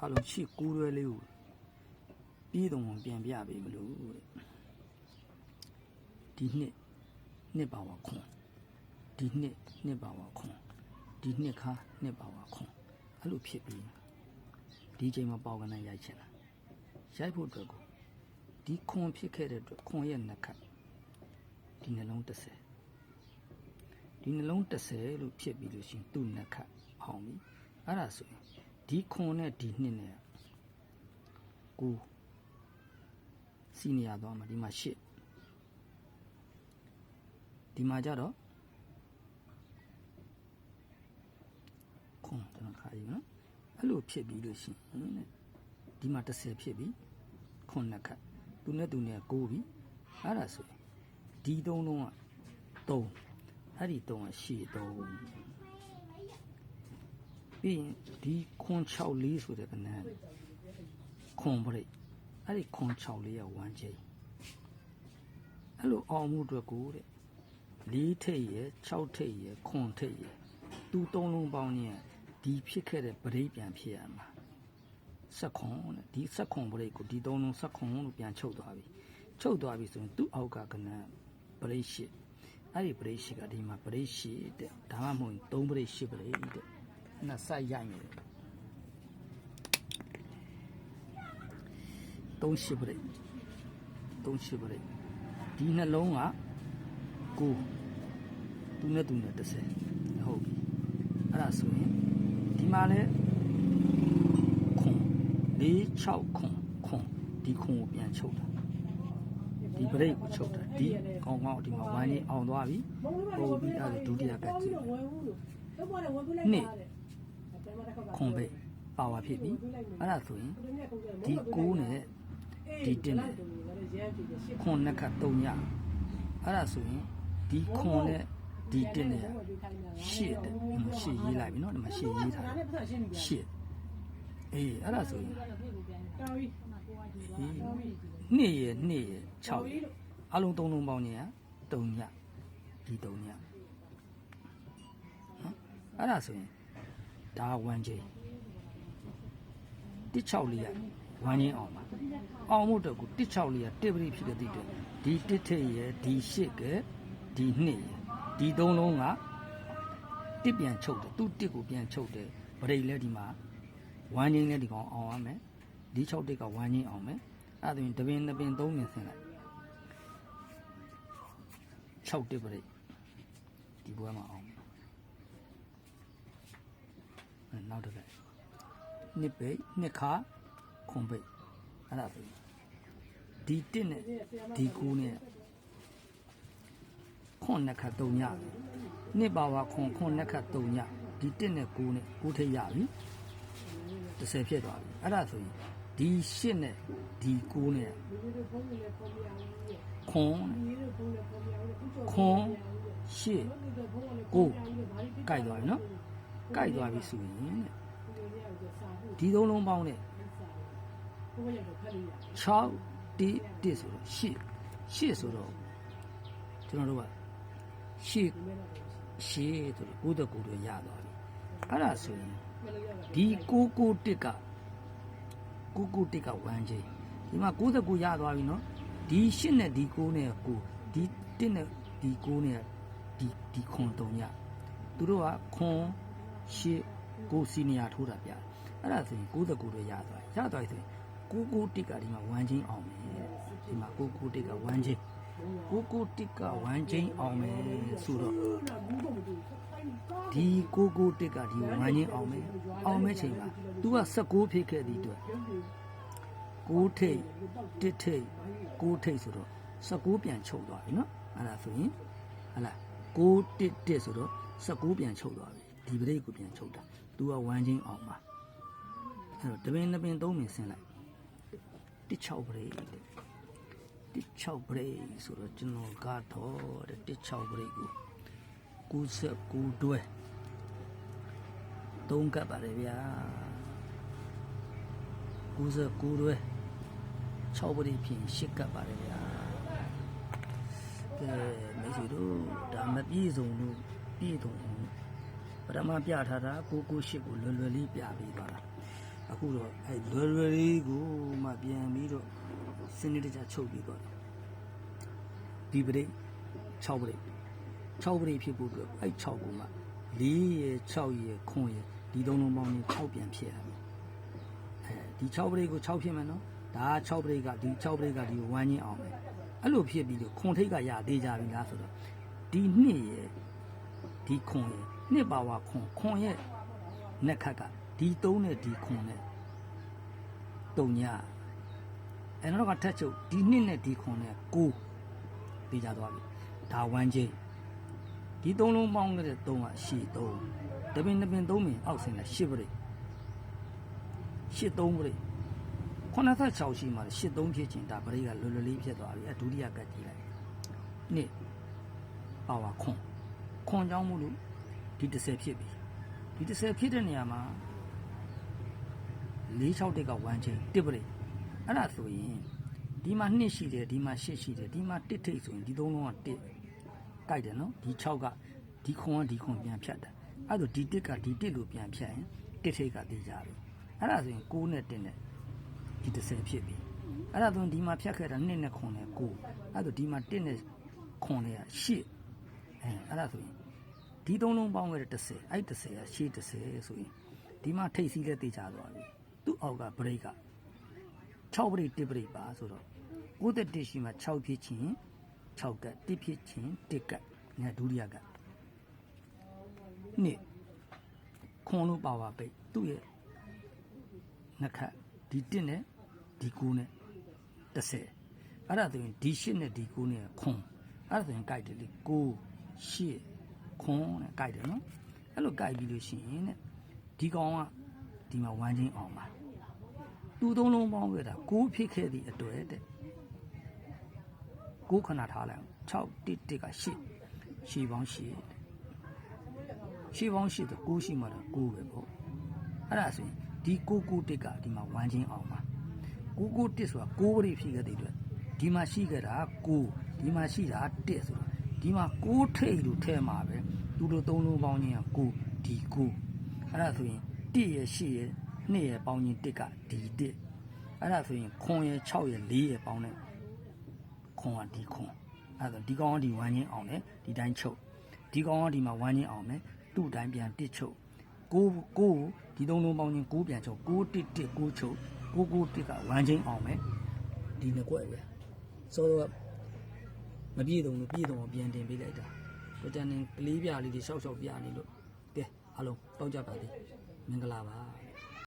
အားလုံးချစ်ကူးရွယ်လေးကိုပြီးတော့ပြန်ပြပေးမလို့တဲ့ဒီနှစ်နှစ်ပါဝါခွန်ဒီနှစ်နှစ်ပါဝါခွန်ဒီနှစ်ခါနှစ်ပါဝါခွန်အဲ့လိုဖြစ်ပြီးဒီချိန်မှာပေါကနဲ့ရိုက်ချင်တာရိုက်ဖို့အတွက်ကိုဒီခွန်ဖြစ်ခဲ့တဲ့အတွက်ခွန်ရဲ့နှစ်ခတ်ဒီနှလုံး30ဒီနှလုံး30လို့ဖြစ်ပြီးလို့ရှိရင်သူ့နှစ်ခတ်အောင်ပြီအဲ့ဒါဆိုရင် ဒီခွန်နဲ့ဒီနှစ်နဲ့ကိုစီနီယာသွားမှာဒီမှာရှစ်ဒီမှာကြတော့ခွန်ကျွန်တော်ခါယူနော်အဲ့လိုဖြစ်ပြီးလို့ရှိရင်တဲ့ဒီမှာ30ဖြစ်ပြီခွန်နှစ်ခတ်သူနဲ့သူနဲ့ကိုပြီအဲ့ဒါဆိုရင်ဒီသုံးလုံးက3အဲ့ဒီ3ကရှေ့3 ပြီးရင်ဒီခွန်64ဆိုတဲ့ကဏ္ဍခွန်ပရိတ်အဲ့ဒီခွန်64ရဲ့ဝမ်းချင်းအဲ့လိုအောင်မှုအတွက်ကိုတဲ့၄ထိပ်ရယ်6ထိပ်ရယ်ခွန်ထိပ်ရယ်သူသုံးလုံးပေါင်းရင်ဒီဖြစ်ခဲ့တဲ့ပရိတ်ပြန်ဖြစ်ရမှာဆက်ခွန်တဲ့ဒီဆက်ခွန်ပရိတ်ကိုဒီသုံးလုံးဆက်ခွန်လို့ပြန်ချုပ်သွားပြီချုပ်သွားပြီဆိုရင်သူ့အောက်ကကဏ္ဍပရိတ်ရှိအဲ့ဒီပရိတ်ရှိကဒီမှာပရိတ်ရှိတဲ့ဒါမှမဟုတ်သုံးပရိတ်ရှိပရိတ်တဲ့ နှစ်ဆက်ရိုက်နေတယ်3ရှိပရိတ်3ရှိပရိတ်ဒီနှလုံးကကိုသူနဲ့သူနဲ့30ဟုတ်ပြီအဲ့ဒါဆိုရင်ဒီမှာလဲခွန်4 6ခွန်ခွန်ဒီခွန်ကိုပြန်ချုပ်တာဒီပရိတ်ကိုချုပ်တာဒီကောင်းကောင်းဒီမှာဝိုင်းလေးအောင်သွားပြီပို့ပြီးအဲ့ဒါဒုတိယကတ်ကြည့်နှစ် ခွန်ပိတ်ပါဝါဖြစ်ပြီအဲ့ဒါဆိုရင်ဒီ9နဲ့ဒီ1နဲ့ခွန်နှစ်ခတ်3ညအဲ့ဒါဆိုရင်ဒီခွန်နဲ့ဒီ1နဲ့ရှစ်တဲ့ဒီမှာရှစ်ရေးလိုက်ပြီနော်ဒီမှာရှစ်ရေးထားတယ်ရှစ်အေးအဲ့ဒါဆိုရင်နှစ်ရနှစ်ရ6ရအလုံး3လုံးပေါင်းနေရ3ညဒီ3ညနော်အဲ့ဒါဆိုရင် ဒါ1ချိန်16လေးရ1ချင်းအောင်ပါအောင်မှုတော့ကို16လေးရတစ်ပရိဖြစ်တဲ့တိတဲ့ဒီတစ်ထိပ်ရဒီရှစ်ကဒီနှစ်ရဒီ3လုံးကတစ်ပြန်ချုပ်တယ်သူ့တစ်ကိုပြန်ချုပ်တယ်ဗရိတ်လဲဒီမှာ1ချင်းလဲဒီကောင်အောင်ရမယ်ဒီ6တစ်က1ချင်းအောင်မယ်အဲ့ဒါဆိုရင်တပင်တပင်3ပင်ဆင်းလိုက်6တစ်ပရိတ်ဒီဘွဲမှာအောင်မယ်အဲ့ နောက်တစ်ခါနှစ်ပိတ်နှစ်ခါခွန်ပိတ်အဲ့ဒါဆိုရင်ဒီတစ်နဲ့ဒီကူနဲ့ခွန်နှစ်ခါ3ညပြီနှစ်ပါဝါခွန်ခွန်နှစ်ခါ3ညဒီတစ်နဲ့ကူနဲ့ကူထိတ်ရပြီ30ဖြစ်သွားပြီအဲ့ဒါဆိုရင်ဒီ8နဲ့ဒီ9နဲ့ခွန်ခွန်8 9ကြိုက်သွားပြီနော် ကြိုက်သွားပြီဆိုရင်တဲ့ဒီသုံးလုံးပေါင်းနဲ့6တိတိဆိုတော့8 8ဆိုတော့ကျွန်တော်တို့က8 8ဆိုတော့ကိုယ့်တကူတွေရသွားပြီအဲ့ဒါဆိုရင်ဒီ6 9တစ်က6 9တစ်က1ချိန်ဒီမှာ69ရသွားပြီနော်ဒီ8နဲ့ဒီ9နဲ့9ဒီ1နဲ့ဒီ9နဲ့ဒီဒီခွန်3ညသူတို့ကခွန် 8ကိုစီနီယာထိုးတာပြအဲ့ဒါဆိုရင်69တွေရသွားရသွားပြီဆိုရင်69တစ်ကဒီမှာ1ချင်းအောင်မယ်ဒီမှာ69တစ်က1ချင်း69တစ်က1ချင်းအောင်မယ်ဆိုတော့ဒီ69တစ်ကဒီ1ချင်းအောင်မယ်အောင်မဲ့ချိန်မှာ तू က19ဖြစ်ခဲ့တဲ့အတွက်6ထိတ်1ထိတ်6ထိတ်ဆိုတော့19ပြန်ချုပ်သွားပြီနော်အဲ့ဒါဆိုရင်ဟလာ6တစ်တစ်ဆိုတော့19ပြန်ချုပ်သွားပြီ ဒီပရိတ်ကိုပြန်ချုပ်တာ तू က1ချင်းအောင်ပါအဲ့တော့တပင်တပင်သုံးပင်ဆင်းလိုက်တစ်6ပရိတ်တဲ့တစ်6ပရိတ်ဆိုတော့ကျွန်တော်ကတော့တဲ့တစ်6ပရိတ်ကို99တွဲသုံးကပ်ပါတယ်ဗျာ99တွဲ6ပရိတ်ဖြင့်10ကပ်ပါတယ်ဗျာကဲမိတ်ဆွေတို့ဒါမပြည့်စုံလို့ပြည့်စုံအောင် ပထမပြထားတာ998ကိုလွယ်လွယ်လေးပြပေးပါလားအခုတော့အဲလွယ်လွယ်လေးကိုမှပြန်ပြီးတော့စနစ်တကျချုပ်ပြီးတော့ဒီပရိတ်6ပရိတ်6ပရိတ်ဖြစ်ဖို့အတွက်အဲ့6ကိုမှ4ရယ်6ရယ်9ရယ်ဒီသုံးလုံးပေါင်းရင်6ပြန်ဖြစ်ရမယ်အဲဒီ6ပရိတ်ကို6ဖြစ်မယ်နော်ဒါက6ပရိတ်ကဒီ6ပရိတ်ကဒီဝမ်းချင်းအောင်မယ်အဲ့လိုဖြစ်ပြီးတော့ခွန်ထိတ်ကရသေးကြပြီလားဆိုတော့ဒီနှစ်ရယ်ဒီခွန်ရယ် နှစ်ပါဝါခွန်ခွန်ရဲ့နက်ခတ်ကဒီ3နဲ့ဒီခွန်နဲ့တုံညာအဲ့တော့ကထက်ချုပ်ဒီနှစ်နဲ့ဒီခွန်နဲ့9ပေးကြသွားပြီဒါဝမ်းချင်းဒီသုံးလုံးပေါင်းခဲ့တဲ့3ကရှည်3တပင်တပင်3ပင်အောက်ဆင်းတဲ့10ပရိတ်10 3ပရိတ်86ရှိမှ10 3ဖြစ်ချင်းဒါပရိတ်ကလွယ်လွယ်လေးဖြစ်သွားပြီအဲဒုတိယကတ်ကြည့်လိုက်နှစ်ပါဝါခွန်ခွန်ကြောင်းမှုလို့ ဒီ30ဖြစ်ပြီဒီ30ဖြစ်တဲ့နေရာမှာ46တက်ကဝမ်းချင်းတစ်ပရိတ်အဲ့ဒါဆိုရင်ဒီမှာ2ရှိတယ်ဒီမှာ8ရှိတယ်ဒီမှာ1ထိတ်ဆိုရင်ဒီသုံးလုံးက1ကြိုက်တယ်နော်ဒီ6ကဒီခွန်ကဒီခွန်ပြန်ဖြတ်တယ်အဲ့ဒါဒီ1ကဒီ1လို့ပြန်ဖြတ်ရင်1ထိတ်ကတေးကြပြီအဲ့ဒါဆိုရင်6နဲ့1နဲ့ဒီ30ဖြစ်ပြီအဲ့ဒါဆိုရင်ဒီမှာဖြတ်ခဲ့တာ2နဲ့ခွန်နဲ့9အဲ့ဒါဒီမှာ1နဲ့ခွန်နဲ့8အဲအဲ့ဒါဆိုရင် ဒီသုံးလုံးပေါင်းခဲ့တဲ့30အဲ့30ကရှေ့30ဆိုရင်ဒီမှာထိတ်စီးလဲတေးကြသွားပြီသူ့အောက်ကဘရိတ်က6ပရိ1ပရိပါဆိုတော့61ရှိမှ6ဖြစ်ချင်း6ကတ်1ဖြစ်ချင်း1ကတ်ငါဒုတိယကတ်နှစ်ခွန်လို့ပါပါပိတ်သူ့ရဲ့နှစ်ခတ်ဒီ1နဲ့ဒီ9နဲ့30အဲ့ဒါဆိုရင်ဒီ8နဲ့ဒီ9နဲ့ခွန်အဲ့ဒါဆိုရင်ကြိုက်တယ်လေ9 8 ခွန်နဲ့ကြိုက်တယ်နော်အဲ့လိုကြိုက်ပြီးလို့ရှိရင်တဲ့ဒီကောင်ကဒီမှာဝမ်းချင်းအောင်ပါသူသုံးလုံးပေါင်းခဲ့တာ6ဖြစ်ခဲ့သည့်အတွက်တဲ့6ခဏထားလိုက်6တစ်တစ်က8ရှည်ပေါင်း8ရှည်ပေါင်း8ဆို6ရှိမှတော့6ပဲပေါ့အဲ့ဒါဆိုရင်ဒီ6 6တစ်ကဒီမှာဝမ်းချင်းအောင်ပါ6 6တစ်ဆိုတာ6ပရိဖြစ်ခဲ့တဲ့အတွက်ဒီမှာရှိခဲ့တာ6ဒီမှာရှိတာ1ဆိုတော့ ဒီမှာ6ထိတ်လို့ထဲမှာပဲသူတို့သုံးလုံးပေါင်းချင်းက6ဒီ9အဲ့ဒါဆိုရင်1ရဲ့8ရဲ့2ရဲ့ပေါင်းချင်း1ကဒီ1အဲ့ဒါဆိုရင်ခွန်ရဲ့6ရဲ့4ရဲ့ပေါင်းတဲ့ခွန်ကဒီခွန်အဲ့ဒါဒီကောင်ကဒီဝမ်းချင်းအောင်တယ်ဒီတိုင်းချုပ်ဒီကောင်ကဒီမှာဝမ်းချင်းအောင်တယ်သူ့တိုင်းပြန်တစ်ချုပ်ကိုကိုဒီသုံးလုံးပေါင်းချင်း6ပြန်ချုပ်6တစ်တစ်6ချုပ်6 6တစ်ကဝမ်းချင်းအောင်မယ်ဒီနှစ်ကွက်ပဲစောတော့ မပြည့်တုံလို့ပြည့်တုံအောင်ပြန်တင်ပေးလိုက်တာကိုတန်နေကလေးပြလေးတွေရှောက်ရှောက်ပြနေလို့ကဲအားလုံးတောက်ကြပါသေးမင်္ဂလာပါ